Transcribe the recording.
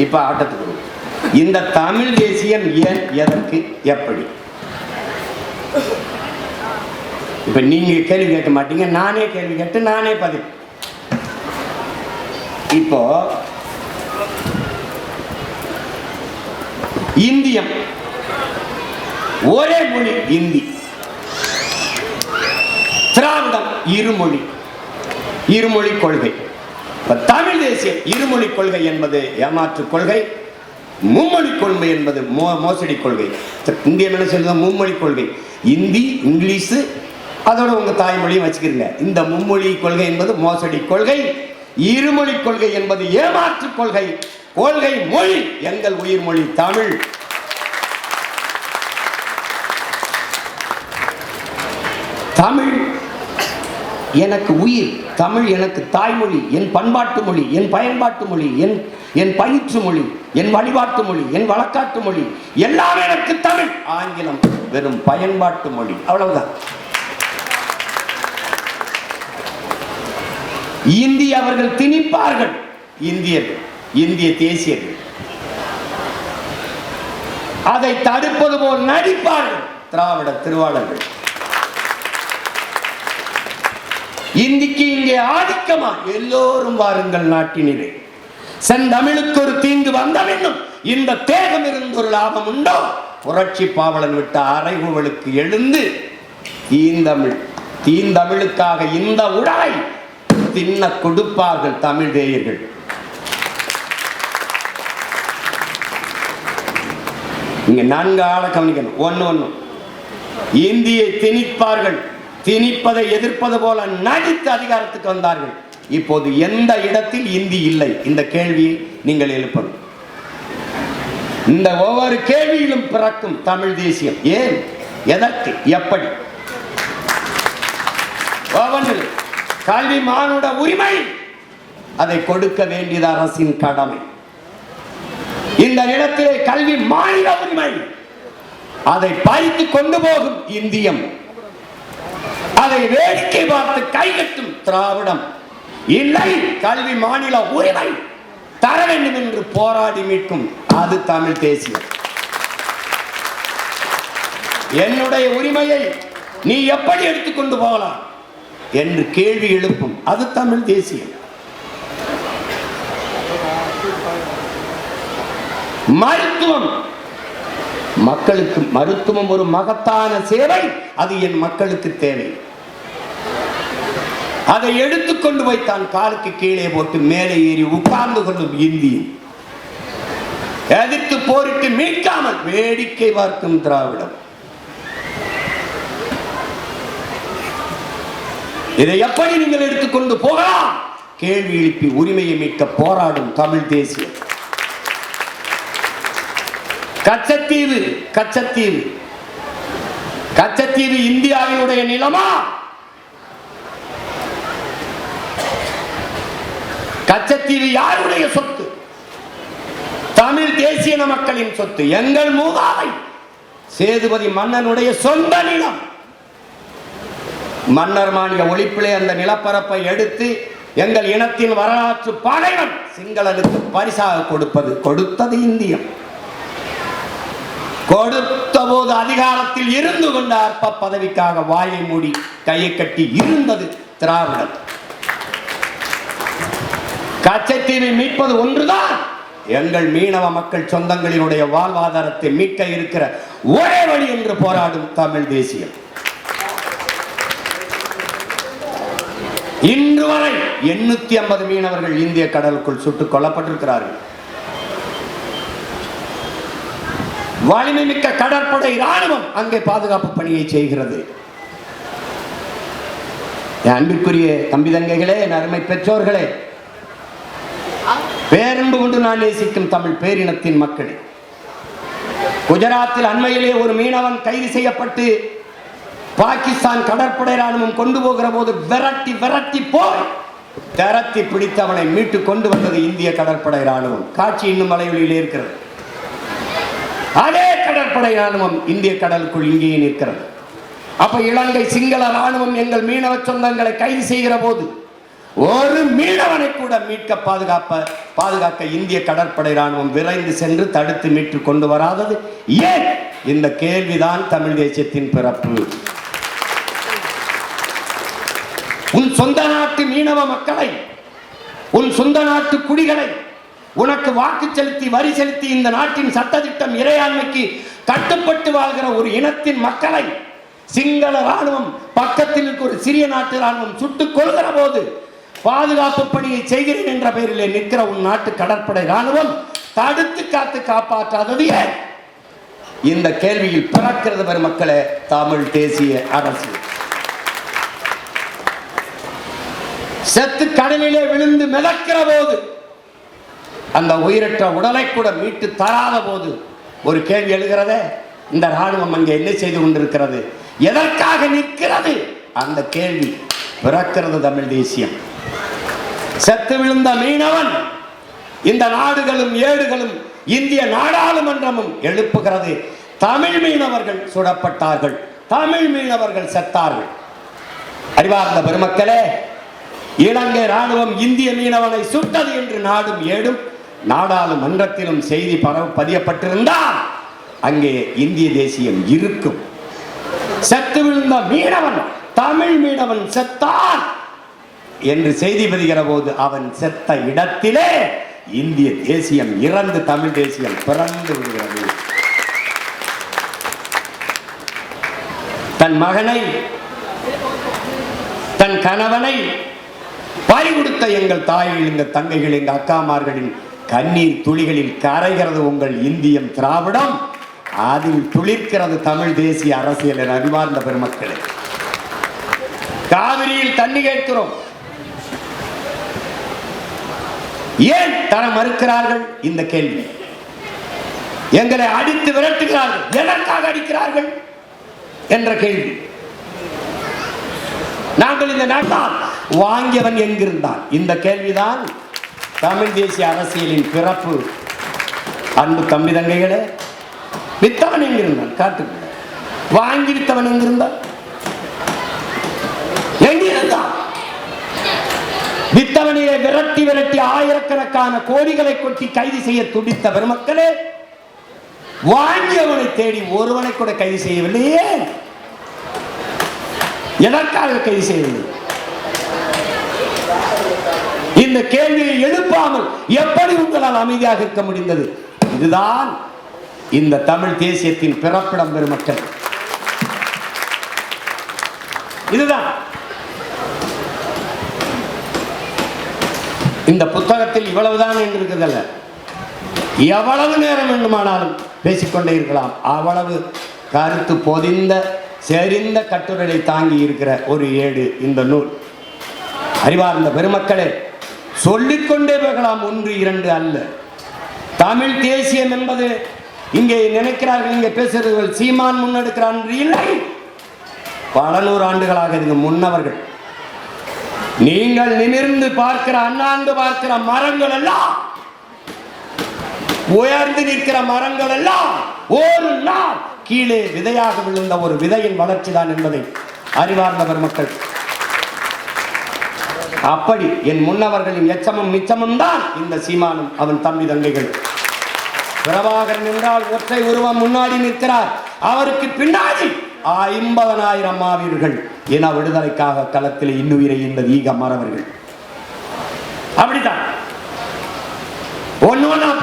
இப்ப ஆட்டத்துக்கு இந்த தமிழ் தேசியம் ஏன் எதற்கு எப்படி? இப்ப நீங்க கேள்வி கேட்க மாட்டீங்க நானே கேள்வி கேட்டு நானே பதில். இப்போ இந்தியம். ஒரே மொழி இந்தி. திராவிடம் இருமொழி. இருமொழி கொள்கை. தமிழ் தேசிய இருமொழி கொள்கை என்பது ஏமாற்று கொள்கை மும்மொழி கொள்கை என்பது மோ மோசடி கொள்கை. இந்தியம் என்ன மும்மொழி கொள்கை. இந்தி இங்கிலீஷு அதோட உங்க தாய்மொழியும் வச்சுக்கிறீங்க இந்த மும்மொழி கொள்கை என்பது மோசடி கொள்கை. இருமொழி கொள்கை என்பது ஏமாற்று கொள்கை. கொள்கை மொழி எங்கள் உயிர் மொழி தமிழ். தமிழ் எனக்கு உயிர் தமிழ் எனக்கு தாய்மொழி என் பண்பாட்டு மொழி என் பயன்பாட்டு மொழி என் என் பயிற்று மொழி என் வழிபாட்டு மொழி என் வழக்காட்டு மொழி எல்லாம் எனக்கு தமிழ். ஆங்கிலம் வெறும் பயன்பாட்டு மொழி. அவ்வளவுதான். இந்தி அவர்கள் திணிப்பார்கள். இந்தியர்கள் இந்திய தேசியர்கள். அதை தடுப்பது போல் நடிப்பார்கள் திராவிட திருவாளர்கள். இந்திக்கு இங்கே ஆதிக்கமா? எல்லோரும் வாருங்கள் நாட்டினிலே. செந்தமிழுக்கு ஒரு தீங்கு வந்தவென்னும் இந்த தேகம் இருந்து ஒரு லாபம் உண்டோ? புரட்சி பாவலன் விட்ட அறைகூவலுக்கு எழுந்து தீந்தமிழ் தீந்தமிழுக்காக இந்த உடலை தின்ன கொடுப்பார்கள் தமிழ் தேயர்கள். இங்க நான்கு ஆளை கவனிக்கணும். ஒண்ணு ஒண்ணு. இந்தியை திணிப்பார்கள். திணிப்பதை எதிர்ப்பது போல நடித்து அதிகாரத்துக்கு வந்தார்கள். இப்போது எந்த இடத்தில் இந்தி இல்லை? இந்த கேள்வியை நீங்கள் எழுப்பது இந்த ஒவ்வொரு கேள்வியிலும் பிறக்கும் தமிழ் தேசியம். ஏன்? எதற்கு? எப்படி? ஒவ்வொன்றில் கல்வி மானுட உரிமை. அதை கொடுக்க வேண்டியது அரசின் கடமை. இந்த இடத்திலே கல்வி மாநில உரிமை. அதை பறித்து கொண்டு போகும் இந்தியம். அதை வேடிக்கை பார்த்து கைகட்டும் திராவிடம். இல்லை கல்வி மாநில உரிமை தர வேண்டும் என்று போராடி மீட்கும். அது தமிழ் தேசியம். என்னுடைய உரிமையை நீ எப்படி எடுத்துக்கொண்டு போகலாம்? என்று கேள்வி எழுப்பும். அது தமிழ் தேசியம். மருத்துவம். மக்களுக்கு மருத்துவம் ஒரு மகத்தான சேவை. அது என் மக்களுக்கு தேவை. அதை எடுத்துக்கொண்டு போய் தான் காலுக்கு கீழே போட்டு மேலே ஏறி உட்கார்ந்து கொள்ளும் இந்தியன். எதிர்த்து போரிட்டு மீட்காமல் வேடிக்கை பார்க்கும் திராவிடம். இதை எப்படி நீங்கள் எடுத்துக்கொண்டு போகலாம்? கேள்வி எழுப்பி உரிமையை மீட்க போராடும் தமிழ் தேசியம். கச்சத்தீவு கச்சத்தீவு. கச்சத்தீவு இந்தியாவினுடைய நிலமா? கச்சத்தீவு யாருடைய சொத்து? தமிழ் தேசிய மக்களின் சொத்து. எங்கள் மூதாவை சேதுபதி மன்னனுடைய சொந்த நிலம். மன்னர் மானிய ஒழிப்பிலே அந்த நிலப்பரப்பை எடுத்து எங்கள் இனத்தின் வரலாற்று பகைவன் சிங்களனுக்கு பரிசாக கொடுப்பது கொடுத்தது இந்தியம். கொடுத்த போது அதிகாரத்தில் இருந்து கொண்ட அற்ப பதவிக்காக வாயை மூடி கையை கட்டி இருந்தது திராவிடம் கச்சத்தீவை மீட்பது ஒன்றுதான். எங்கள் மீனவ மக்கள் சொந்தங்களினுடைய வாழ்வாதாரத்தை மீட்க இருக்கிற ஒரே வழி என்று போராடும் தமிழ் தேசியம். இன்று வரை எண்ணூத்தி ஐம்பது மீனவர்கள் இந்திய கடலுக்குள் சுட்டுக் கொல்லப்பட்டிருக்கிறார்கள். வலிமை மிக்க கடற்படை ராணுவம் அங்கே பாதுகாப்பு பணியை செய்கிறது. என் அன்பிற்குரிய தம்பி தங்கைகளே அருமை பெற்றோர்களே பேரன்பு கொண்டு நான் நேசிக்கும் தமிழ் பேரினத்தின் மக்களே. குஜராத்தில் அண்மையிலே ஒரு மீனவன் கைது செய்யப்பட்டு பாகிஸ்தான் கடற்படை ராணுவம் கொண்டு போகிற போது விரட்டி விரட்டி போய் திரத்தி பிடித்தவனை மீட்டு கொண்டு வந்தது இந்திய கடற்படை ராணுவம். காட்சி இன்னும் மலையொலியிலே இருக்கிறது. அதே கடற்படை ராணுவம் இந்திய கடலுக்குள் இங்கேயே நிற்கிறது. அப்ப இலங்கை சிங்கள ராணுவம் எங்கள் மீனவ சொந்தங்களை கைது செய்கிற போது ஒரு மீனவனை கூட மீட்க பாதுகாப்ப பாதுகாக்க இந்திய கடற்படை ராணுவம் விரைந்து சென்று தடுத்து மீட்டு கொண்டு வராதது. ஏன்? இந்த கேள்விதான் தமிழ் தேசியத்தின் பிறப்பு. உன் சொந்த நாட்டு மீனவ மக்களை உன் சொந்த நாட்டு குடிகளை உனக்கு வாக்கு செலுத்தி வரி செலுத்தி இந்த நாட்டின் சட்டத்திட்டம் இறையாண்மைக்கு கட்டுப்பட்டு வாழ்கிற ஒரு இனத்தின் மக்களை சிங்கள ராணுவம் பக்கத்தில் இருக்க ஒரு சிறிய நாட்டு ராணுவம் சுட்டுக் கொள்கிற போது பாதுகாப்பு பணியை செய்கிறேன் என்ற பெயரிலே நிற்கிற உன் நாட்டு கடற்படை ராணுவம் தடுத்து காத்து காப்பாற்றாதது ஏன்? இந்த கேள்வியில் பிறக்கிறது பெருமக்களே தமிழ் தேசிய அரசு. செத்து கடலிலே விழுந்து மிதக்கிற போது அந்த உயிரற்ற உடலை கூட மீட்டு தராத போது ஒரு கேள்வி எழுகிறதே இந்த ராணுவம் அங்கே என்ன செய்து கொண்டிருக்கிறது? எதற்காக நிற்கிறது? அந்த கேள்வி பிறக்கிறது தமிழ் தேசியம். செத்து விழுந்த மீனவன் இந்த நாடுகளும் ஏடுகளும் இந்திய நாடாளுமன்றமும் எழுப்புகிறது. தமிழ் மீனவர்கள் சுடப்பட்டார்கள். தமிழ் மீனவர்கள் செத்தார்கள். அறிவார்ந்த பெருமக்களே இலங்கை ராணுவம் இந்திய மீனவனை சுட்டது என்று நாடும் ஏடும் நாடாளுமன்றத்திலும் செய்தி பரவ பதியப்பட்டிருந்தால் அங்கே இந்திய தேசியம் இருக்கும். செத்து விழுந்த மீனவன் தமிழ் மீனவன் செத்தான். என்று செய்தி பதிகிற போது அவன் செத்த இடத்திலே இந்திய தேசியம் இறந்து தமிழ் தேசியம் பிறந்து விடுகிறது. தன் மகனை தன் கணவனை பறி கொடுத்த எங்கள் தாய்கள் எங்கள் தங்கைகள் எங்கள் அக்காமார்களின் கண்ணீர் துளிகளில் கரைகிறது உங்கள் இந்தியம் திராவிடம். அதில் துளிர்க்கிறது தமிழ் தேசிய அரசியல் அறிவார்ந்த பெருமக்களே. காவிரியில் தண்ணி கேட்கிறோம். ஏன் தர மறுக்கிறார்கள் இந்த கேள்வி? எங்களை அடித்து விரட்டுகிறார்கள். எதற்காக அடிக்கிறார்கள் என்ற கேள்வி. நாங்கள் இந்த நாட்டால் வாங்கியவன் எங்கிருந்தான்? இந்த கேள்விதான் தமிழ் தேசிய அரசியலின் பிறப்பு. அன்பு தம்பி தங்கைகளே வித்தவன் எங்கிருந்தான்? காட்டுங்க. வாங்கி வித்தவன் எங்கிருந்தான் எங்கிருந்தான்? வித்தவனையை விரட்டி விரட்டி ஆயிரக்கணக்கான கோடிகளை கொட்டி கைது செய்ய துடித்த பெருமக்களே வாங்கியவனை தேடி ஒருவனை கூட கைது செய்யவில்லையே எதற்காக கைது செய்யவில்லை? இந்த கேள்வியை எழுப்பாமல் எப்படி உங்களால் அமைதியாக இருக்க முடிந்தது? இதுதான் இந்த தமிழ் தேசியத்தின் பிறப்பிடம் பெருமக்கள். இதுதான். இந்த புத்தகத்தில் இவ்வளவுதான் என்று இருக்குதல்ல எவ்வளவு நேரம் வேண்டுமானாலும் பேசிக்கொண்டே இருக்கலாம். அவ்வளவு கருத்து பொதிந்த செறிந்த கட்டுரையை தாங்கி இருக்கிற ஒரு ஏடு இந்த நூல். அறிவார்ந்த பெருமக்களே சொல்லிக்கொண்டே போகலாம். ஒன்று இரண்டு அல்ல. தமிழ் தேசியம் என்பது இங்கே நினைக்கிறார்கள் இங்கே பேசுகிறவர்கள் சீமான் முன்னெடுக்கிறான் இல்லை. பல நூறு ஆண்டுகளாக இதுக்கு முன்னவர்கள் நீங்கள் நிமிர்ந்து பார்க்கிற அண்ணாந்து பார்க்கிற மரங்கள் எல்லாம் உயர்ந்து நிற்கிற மரங்கள் எல்லாம் ஒரு நாள் கீழே விதையாக விழுந்த ஒரு விதையின் வளர்ச்சி தான் என்பதை அறிவார்ந்த பெருமக்கள். அப்படி என் முன்னவர்களின் எச்சமும் மிச்சமும் தான் இந்த சீமானும் அவன் தம்பி தங்கைகள். பிரபாகரன் என்றால் ஒற்றை உருவம் முன்னாடி நிற்கிறார். அவருக்கு பின்னாடி ஐம்பதனாயிரம் மாவீரர்கள். என விடுதலைக்காக களத்தில் இன்னுயிரை இந்த ஈக மறவர்கள். அப்படித்தான். ஒன்னு ஒன்னா